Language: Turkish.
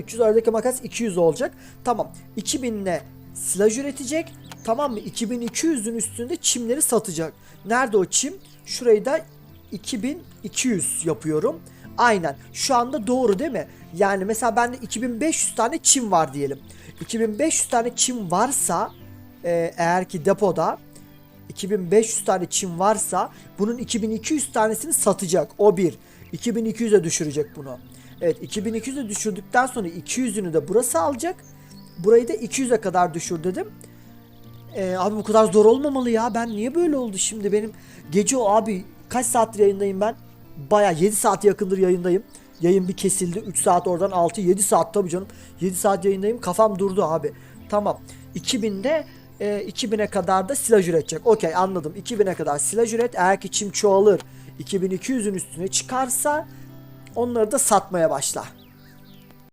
300 aradaki makas 200 olacak. Tamam. 2000 ile silaj üretecek. Tamam mı? 2200'ün üstünde çimleri satacak. Nerede o çim? Şurayı da 2200 yapıyorum. Aynen. Şu anda doğru değil mi? Yani mesela bende 2500 tane çim var diyelim. 2500 tane çim varsa e, eğer ki depoda 2500 tane çim varsa bunun 2200 tanesini satacak. O bir. 2200'e düşürecek bunu. Evet 2200'e düşürdükten sonra 200'ünü de burası alacak. Burayı da 200'e kadar düşür dedim. Ee, abi bu kadar zor olmamalı ya. Ben niye böyle oldu şimdi benim? Gece o abi kaç saattir yayındayım ben? Baya 7 saat yakındır yayındayım. Yayın bir kesildi. 3 saat oradan 6 7 saat tabii canım. 7 saat yayındayım. Kafam durdu abi. Tamam. 2000'de e, 2000'e kadar da silaj üretecek. Okey anladım. 2000'e kadar silaj üret. Eğer ki çim çoğalır 2200'ün üstüne çıkarsa onları da satmaya başla.